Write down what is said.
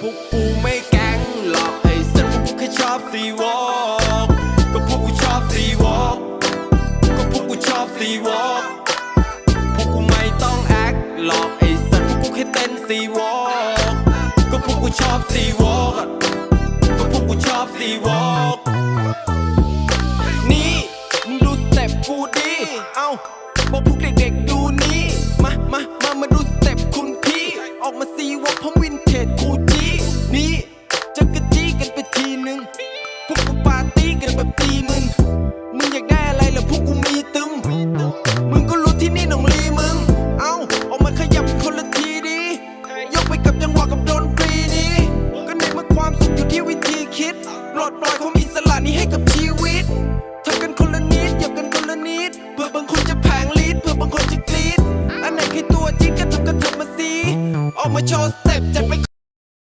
พวกกูไม่แก๊งหรอกไอ้สัตว์พวกกูแค่ชอบซีวอล์กก็พวกกูชอบซีวอล์กก็พวกกูชอบซีวอล์กพวกกูไม่ต้องแอคหรอกไอ้สัตว์พวกกูแค่เต้นซีวอล์กก็พวกกูชอบซีวอล์กก็พวกกูชอบซีวอล์กนี่มึงดูสเต็ปกูดิเอ้าบอกพวกเด็ก ปาร์ตี้กันแบบตีมึง มึงอยากได้อะไรเหรอพวกกูมีตึม มึงก็รู้ที่นี่หนองลีมึง เอาออกมาขยับคนละทีดี ยกไปกับจังหวะกับดนตรีนี้ ก็ในเมื่อความสุขอยู่ที่วิธีคิดปลดปล่อยความอิสระนี้ให้กับชีวิตทำกันคนละนิดหยับกันคนละนิด เพื่อบางคนจะแผงลีดเพื่อบางคนจะกรีดอันไหนคือตัวจริงก็ทำกันเถอะมาสีออกมาโชว์เต็ปจัดไป